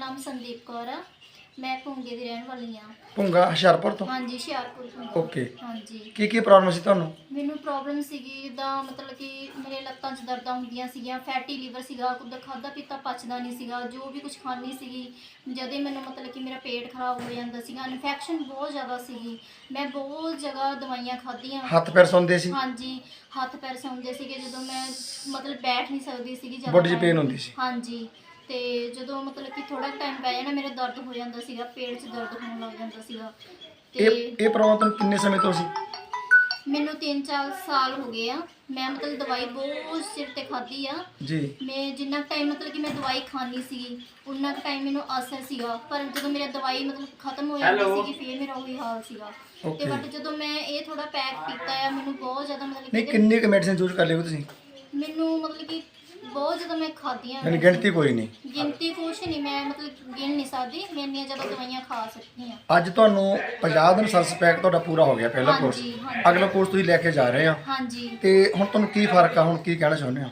ਨਾਮ ਸੰਦੀਪ ਕੌਰ ਆ। ਮੈਂ ਭੁੰਗੇ ਦੀ ਰਹਿਣ ਵਾਲੀ ਆ। ਭੁੰਗਾ ਹੁਸ਼ਿਆਰਪੁਰ ਤੋਂ? ਹਾਂਜੀ ਹੁਸ਼ਿਆਰਪੁਰ ਤੋਂ। ਓਕੇ। ਹਾਂਜੀ। ਕੀ ਕੀ ਪ੍ਰੋਬਲਮ ਸੀ ਤੁਹਾਨੂੰ? ਮੈਨੂੰ ਪ੍ਰੋਬਲਮ ਸੀਗੀ ਜਿੱਦਾਂ ਮਤਲਬ ਕਿ ਮੇਰੇ ਲੱਤਾਂ 'ਚ ਦਰਦਾਂ ਹੁੰਦੀਆਂ ਸੀਗੀਆਂ ਫੈਟੀ ਲੀਵਰ ਸੀਗਾ ਕੁਝ ਖਾਦਾ ਪੀਤਾ ਪਚਦਾ ਨਹੀਂ ਸੀਗਾ ਜੋ ਵੀ ਕੁਝ ਖਾਂਦੀ ਸੀਗੀ ਜਦੇ ਮੈਨੂੰ ਮਤਲਬ ਕਿ ਮੇਰਾ ਪੇਟ ਖਰਾਬ ਹੋ ਜਾਂਦਾ ਸੀਗਾ ਇਨਫੈਕਸ਼ਨ ਬਹੁਤ ਜ਼ਿਆਦਾ ਸੀਗੀ। ਮੈਂ ਬਹੁਤ ਜਗ੍ਹਾ ਦਵਾਈਆਂ ਖਾਧੀਆਂ। ਹੱਥ ਪੈਰ ਸੌਂਦੇ ਸੀ? ਹਾਂਜੀ ਹੱਥ ਪੈਰ ਸੌਂਦੇ ਸੀਗੇ ਜਦੋਂ ਮੈਂ ਮਤਲਬ ਬੈਠ ਨਹੀਂ ਸਕਦੀ ਸੀਗੀ ਜ਼ਿਆਦਾ ਬੋਡੀ 'ਚ। ਪੇਨ ਹੁੰਦੀ ਸੀ। ਹਾਂਜੀ। ਤੇ ਜਦੋਂ ਮਤਲਬ ਕਿ ਥੋੜਾ ਟਾਈਮ ਪੈ ਜਾਣਾ ਮੇਰੇ ਦਰਦ ਹੋ ਜਾਂਦਾ ਸੀਗਾ ਪੇਟ 'ਚ ਦਰਦ ਹੋਣ ਲੱਗ ਜਾਂਦਾ ਸੀਗਾ। ਇਹ ਤੇ ਇਹ ਪ੍ਰੋਬਲਮ ਤੁਹਾਨੂੰ ਕਿੰਨੇ ਸਮੇਂ ਤੋਂ ਸੀ? ਮੈਨੂੰ 3-4 ਸਾਲ ਹੋ ਗਏ ਆ। ਮੈਂ ਮਤਲਬ ਦਵਾਈ ਬਹੁਤ ਸਿਰ ਤੇ ਖਾਧੀ ਆ। ਜੀ। ਮੈਂ ਜਿੰਨਾ ਟਾਈਮ ਮਤਲਬ ਕਿ ਮੈਂ ਦਵਾਈ ਖਾਣੀ ਸੀਗੀ ਉਨਾ ਟਾਈਮ ਮੈਨੂੰ ਅਸਰ ਸੀਗਾ। ਪਰ ਜਦੋਂ ਮੇਰਾ ਦਵਾਈ ਮਤਲਬ ਖਤਮ ਹੋ ਜਾਂਦੀ ਸੀਗੀ ਫਿਰ ਮੇਰਾ ਉਹੀ ਹਾਲ ਸੀਗਾ। ਤੇ Okay. ਬਟ ਜਦੋਂ ਮੈਂ ਇਹ ਥੋੜਾ ਪੈਕ ਪੀਤਾ ਆ ਮੈਨੂੰ ਬਹੁਤ ਜ਼ਿਆਦਾ ਮਤਲਬ ਨਹੀਂ ਕਿ ਕਿੰਨੀ ਕੁ ਮੈਡੀਸਿਨ ਯੂਜ਼ ਕਰ ਲਿਓ ਤੁਸੀਂ? ਮੈਨੂੰ ਮਤਲਬ ਕਿ ਬਹੁਤ ਜ਼ਿਆਦਾ ਮੈਂ ਖਾਧੀਆਂ ਯਾਨੀ ਗਿਣਤੀ ਕੋਈ ਨਹੀਂ। ਗਿਣਤੀ ਕੁਛ ਨਹੀਂ ਮੈਂ ਮਤਲਬ ਗਿਣ ਨਹੀਂ ਸਕਦੀ ਮੈਂ ਇੰਨੀਆਂ ਜ਼ਿਆਦਾ ਦਵਾਈਆਂ ਖਾ ਸਕਦੀ ਹਾਂ। ਅੱਜ ਤੁਹਾਨੂੰ 50 ਦਿਨ ਸਰਸ ਪੈਕ ਤੁਹਾਡਾ ਪੂਰਾ ਹੋ ਗਿਆ ਪਹਿਲਾ ਕੋਰਸ ਹਾਂਜੀ, ਹਾਂਜੀ। ਅਗਲਾ ਕੋਰਸ ਤੁਸੀਂ ਲੈ ਕੇ ਜਾ ਰਹੇ ਆ। ਹਾਂਜੀ। ਤੇ ਹੁਣ ਤੁਹਾਨੂੰ ਕੀ ਫ਼ਰਕ ਆ ਹੁਣ ਕੀ ਕਹਿਣਾ ਚਾਹੁੰਦੇ ਆ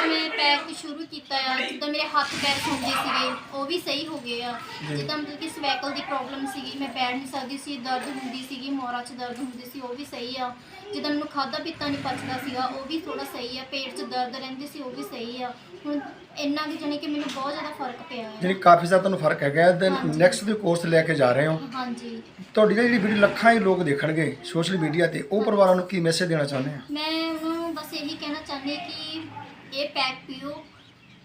ਜਦੋਂ ਮੈਂ ਪੈਕ ਸ਼ੁਰੂ ਕੀਤਾ ਆ ਜਿੱਦਾਂ ਮੇਰੇ ਹੱਥ ਪੈਰ ਸੁੰਦੇ ਸੀਗੇ ਉਹ ਵੀ ਸਹੀ ਹੋ ਗਏ ਆ। ਜਿੱਦਾਂ ਮਤਲਬ ਕਿ ਸਵੈਕਲ ਦੀ ਪ੍ਰੋਬਲਮ ਸੀਗੀ ਮੈਂ ਬੈਠ ਨਹੀਂ ਸਕਦੀ ਸੀ ਦਰਦ ਹੁੰਦੀ ਸੀਗੀ ਮੋਰਾ 'ਚ ਦਰਦ ਹੁੰਦੀ ਸੀ ਉਹ ਵੀ ਸਹੀ ਆ। ਜਿੱਦਾਂ ਮੈਨੂੰ ਖਾਦਾ ਪੀਤਾ ਨਹੀਂ ਪਚਦਾ ਸੀਗਾ ਉਹ ਵੀ ਥੋੜਾ ਸਹੀ ਆ। ਪੇਟ 'ਚ ਦਰਦ ਰਹਿੰਦੀ ਸੀ ਉਹ ਵੀ ਸਹੀ ਆ। ਹੁਣ ਇੰਨਾ ਕਿ ਜਾਣੀ ਕਿ ਮੈਨੂੰ ਬਹੁਤ ਜ਼ਿਆਦਾ ਫ਼ਰਕ ਪਿਆ ਹੈ ਯਾਨੀ ਕਾਫੀ ਜ਼ਿਆਦਾ ਤੁਹਾਨੂੰ ਫ਼ਰਕ ਹੈਗਾ ਦੈਨ ਹਾਂਜੀ। ਨੈਕਸਟ ਦੇ ਕੋਰਸ ਲੈ ਕੇ ਜਾ ਰਹੇ ਹੋ। ਹਾਂਜੀ। ਤੁਹਾਡੀ ਜਿਹੜੀ ਵੀਡੀਓ ਲੱਖਾਂ ਹੀ ਲੋਕ ਦੇਖਣਗੇ ਸੋਸ਼ਲ ਮੀਡੀਆ ਤੇ ਉਹ ਪਰਿਵਾਰਾਂ ਨੂੰ ਕੀ ਮੈਸੇਜ ਦੇਣਾ ਚਾਹੁੰਦੇ ਆ? ਮੈਂ ਉਹਨਾਂ ਨੂੰ ਬਸ ਇਹੀ ਕਹਿਣਾ ਚਾਹੁੰਦੀ ਹਾਂ ਕਿ ਇਹ ਪੈਕ ਪੀਓ।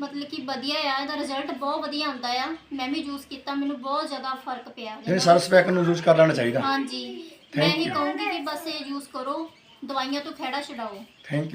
ਮਤਲਬ ਕਿ ਵਧੀਆ ਆ ਇਹਦਾ ਰਿਜ਼ਲਟ ਬਹੁਤ ਵਧੀਆ ਆਉਂਦਾ ਆ। ਮੈਂ ਵੀ ਯੂਜ਼ ਕੀਤਾ ਮੈਨੂੰ ਬਹੁਤ ਜ਼ਿਆਦਾ ਫ਼ਰਕ ਪਿਆ। ਇਹਦਾ। ਸਰਸ ਪੈਕ ਨੂੰ ਯੂਜ਼ ਕਰ ਲੈਣਾ ਚਾਹੀਦਾ। ਹਾਂਜੀ। ਮੈਂ Thank ਇਹ you. ਕਹੂੰਗੀ ਕਿ ਬਸ ਇਹ ਯੂਜ਼ ਕਰੋ। ਦਵਾਈਆਂ ਤੋਂ ਖਹਿੜਾ ਛਡਾਓ। Thank you